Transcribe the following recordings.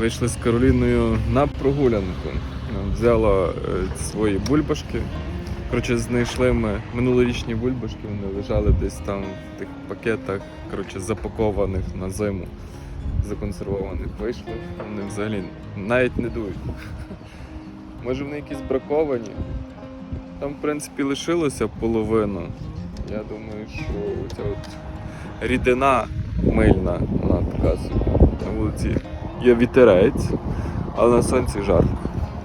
Вийшли з Кароліною на прогулянку. Взяла е, свої бульбашки. Коротше, знайшли ми минулорічні бульбашки, вони лежали десь там в тих пакетах, коротше, запакованих на зиму, законсервованих. Вийшли, вони взагалі навіть не дують. Може вони якісь браковані. Там, в принципі, лишилося половину. Я думаю, що ця от рідина мильна, вона така. На вулиці є вітерець, але на сонці жарко.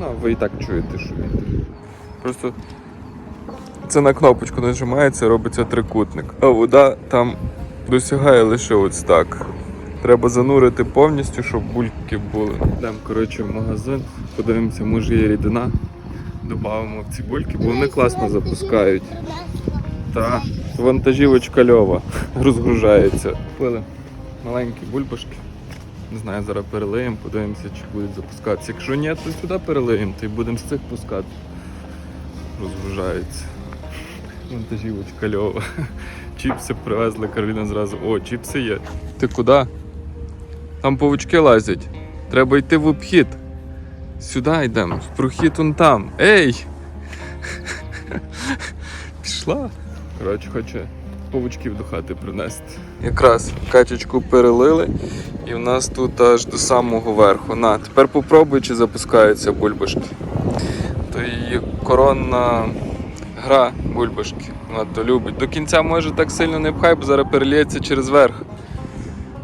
Ну, ви і так чуєте, що вітер. Просто це на кнопочку нажимається, робиться трикутник. А вода там досягає лише ось так. Треба занурити повністю, щоб бульки були. Йдемо, коротше, в магазин, подивимося, може є рідина. Добавимо в ці бульки, бо вони класно запускають. Та вантажівочка льова розгружається. Купили маленькі бульбашки. Не знаю, зараз перелиємо, подивимося, чи будуть запускатися. Якщо ні, то сюди перелиємо, то й будемо з цих пускати. Розгружається. Вантажівочка льова. Чіпси привезли, Кароліна зразу. О, чіпси є. Ти куди? Там павучки лазять. Треба йти в обхід. Сюди йдемо, в прохід он там. Ей! Пішла. Коротше, хоче павучків до хати принести. Якраз качечку перелили, і в нас тут аж до самого верху. На, тепер попробуй, чи запускаються бульбашки. То її коронна гра бульбашки. Вона то любить. До кінця може так сильно не пхай, бо зараз переліється через верх.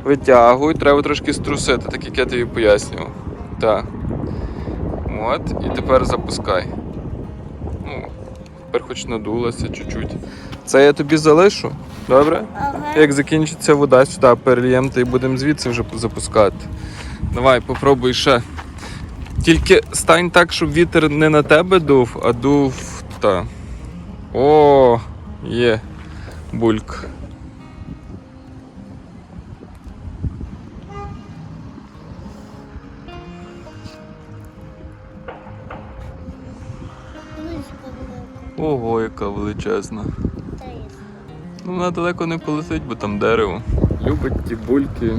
Витягуй, треба трошки струсити, так як я тобі пояснював. Так. От, і тепер запускай. Ну, тепер хоч надулася чуть-чуть. Це я тобі залишу, добре? Ага. Як закінчиться вода сюди, перельємо, то і будемо звідси вже запускати. Давай, попробуй ще. Тільки стань так, щоб вітер не на тебе дув, а дув та. О, є бульк. Ого, яка величезна. Вона далеко не полетить, бо там дерево. Любить ті бульки,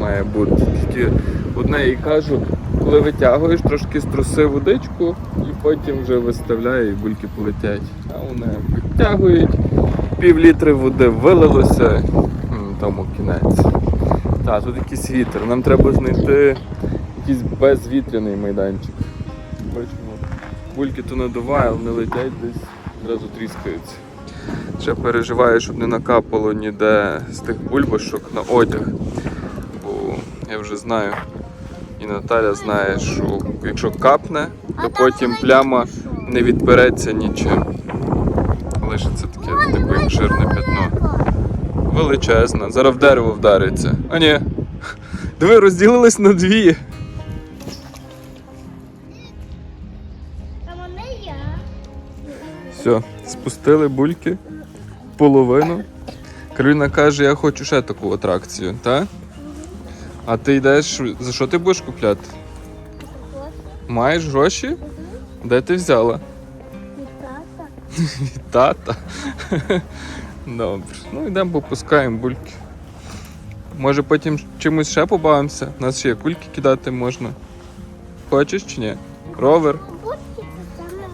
має бути. Тільки одне їй кажу, коли витягуєш, трошки струси водичку і потім вже виставляє і бульки полетять. А вони витягують, пів літри води вилилося, тому кінець. Так, тут якийсь вітер. Нам треба знайти якийсь безвітряний майданчик. Бачимо, бульки то надуває, вони летять десь, зразу тріскаються. Ще переживаю, щоб не накапало ніде з тих бульбашок на одяг. Бо я вже знаю, і Наталя знає, що якщо капне, то потім пляма не відпереться нічим. Лишиться таке типу як жирне пятно. Величезна. Зараз в дерево вдариться. А ні. Диви, розділились на дві. Все, спустили бульки, половину. Кароліна каже, я хочу ще таку атракцію, так? А ти йдеш, за що ти будеш купляти? Маєш гроші? Де ти взяла? Тата. Від тата. Добре. Ну йдемо попускаємо бульки. Може потім чимось ще побавимося? У нас ще є кульки кидати можна. Хочеш чи ні? Ровер, Бульки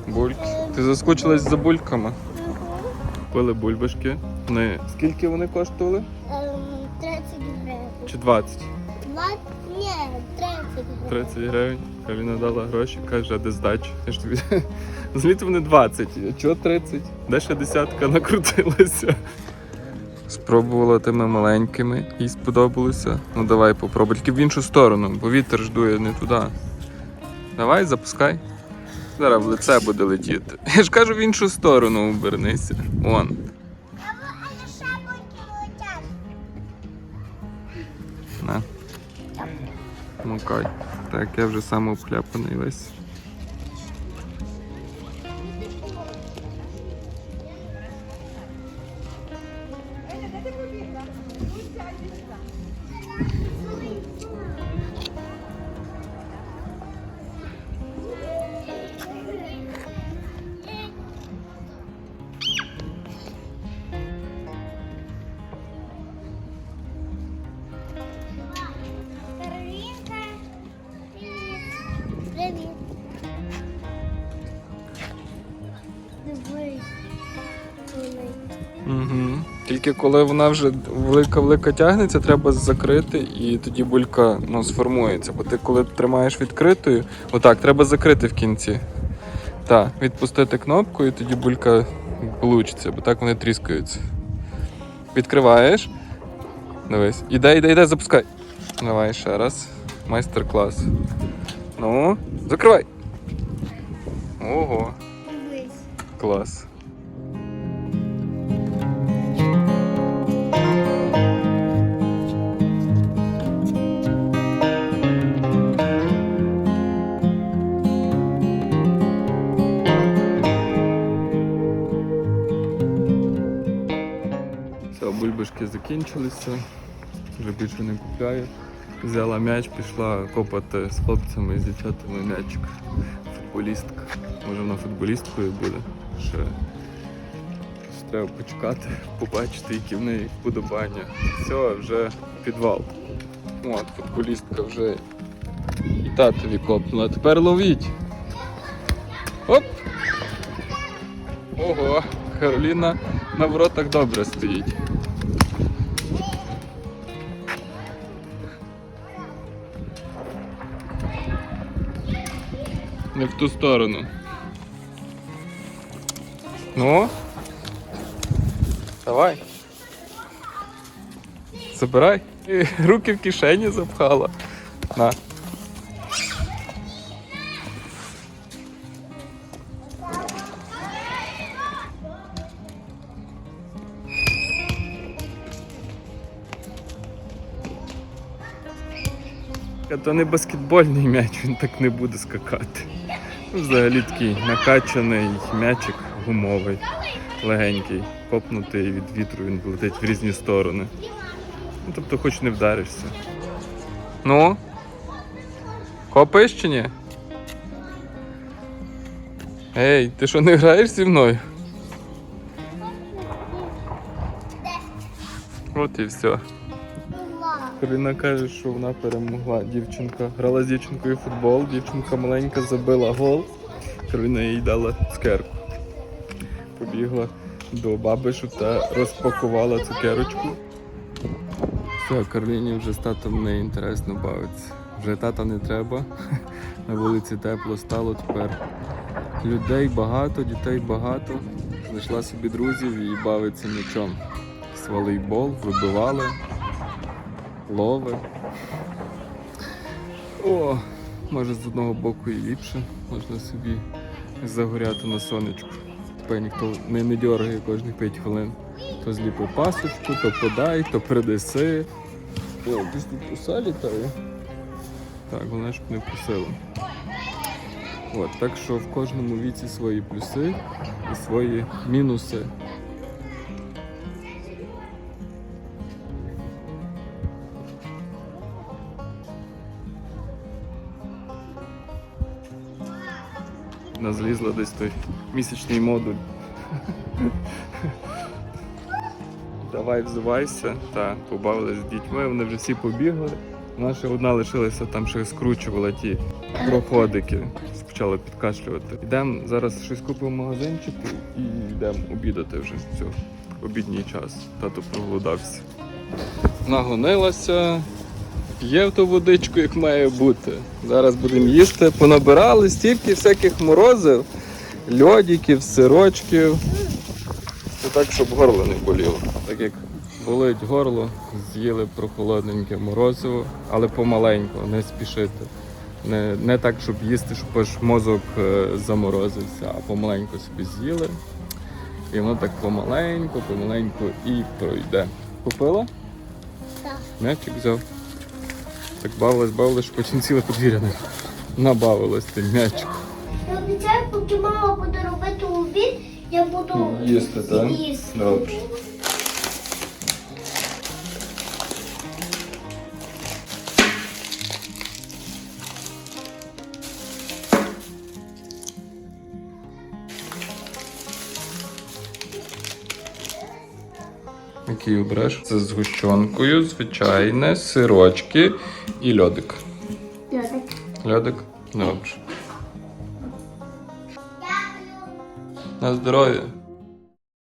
бульки. Ти заскучилась за бульками? Купили бульбашки. Вони... Скільки вони коштували? Ем, 30 гривень. Чи 20? 20? Ні, 30 гривень. 30 гривень. Каліна дала гроші, каже, а де здача? Я ж тобі. Зліт вони 20. А Чого 30? Де ще десятка накрутилася? Спробувала тими маленькими, їй сподобалося. Ну давай попробуй. Тільки в іншу сторону, бо вітер ждує не туди. Давай, запускай. Зараз в лице буде летіти. Я ж кажу в іншу сторону обернися. Вон. На. Мукай. Так, я вже сам обхляпаний весь. Тільки коли вона вже велика-велика тягнеться, треба закрити, і тоді булька ну, сформується. Бо ти коли тримаєш відкритою, отак, треба закрити в кінці. Так, відпустити кнопку, і тоді булька получиться, бо так вони тріскаються. Відкриваєш. Дивись. Іде, іде, іде, запускай. Давай ще раз. Майстер-клас. Ну, закривай. Ого, клас. Все, бульбашки закінчилися, вже більше не купляю. Взяла м'яч, пішла копати з хлопцями і з дівчатами м'ячик. Футболістка. Може вона футболісткою буде. Ще треба почекати, побачити, які в неї вподобання. Все, вже підвал. От, футболістка вже і татові копнула. Тепер ловіть. Оп! Ого, Кароліна на воротах добре стоїть. Не в ту сторону. Ну. Давай. Забирай. Руки в кишені запхала. На. Та То не баскетбольний м'яч, він так не буде скакати. Ну, Взагалі такий накачаний м'ячик гумовий, легенький, копнутий від вітру, він летить в різні сторони. Ну, тобто хоч не вдаришся. Ну? Копаєш чи ні? Ей, ти що не граєш зі мною? От і все. Вау. Каже, що вона перемогла. Дівчинка грала з дівчинкою футбол, дівчинка маленька забила гол. Карина їй дала цукерку. Побігла до бабишу та розпакувала цукерочку. Все, Кароліні вже з татом не інтересно бавиться. Вже тата не треба. На вулиці тепло стало тепер. Людей багато, дітей багато. Знайшла собі друзів і бавиться м'ячом. З волейбол, вибивали лови. О, може з одного боку і ліпше. Можна собі загоряти на сонечку. Тепер ніхто не, не дергає кожні 5 хвилин. То зліпи пасочку, то подай, то принеси. О, десь тут пуса літає. Так, головне, щоб не вкусило. От, так що в кожному віці свої плюси і свої мінуси. Вона злізла десь той місячний модуль. Давай взувайся. Та, побавились з дітьми, вони вже всі побігли. Вона ще одна лишилася, там ще скручувала ті проходики. Почала підкашлювати. Йдемо зараз щось купимо в магазинчику і йдемо обідати вже. Все, обідній час. Тато проголодався. Нагонилася, Є в ту водичку, як має бути. Зараз будемо їсти. Понабирали стільки всяких морозив, льодиків, сирочків. Це так, щоб горло не боліло. Так як болить горло, з'їли прохолодненьке морозиво, але помаленьку, не спішити. Не, не так, щоб їсти, щоб аж мозок е, заморозився, а помаленьку собі з'їли. І воно так помаленьку, помаленьку і пройде. Купила? Так. М'ячик взяв. Так бавилась, бавилась, що потім ціле подвір'я не- набавилось тим м'ячиком. Я обіцяю, поки мама буде робити обід, я буду Їсти, так? їсти. Добре. Який обереш? Це з гущонкою, звичайне, сирочки і льодик. Льодик. Льодик? Добре. На здоров'я.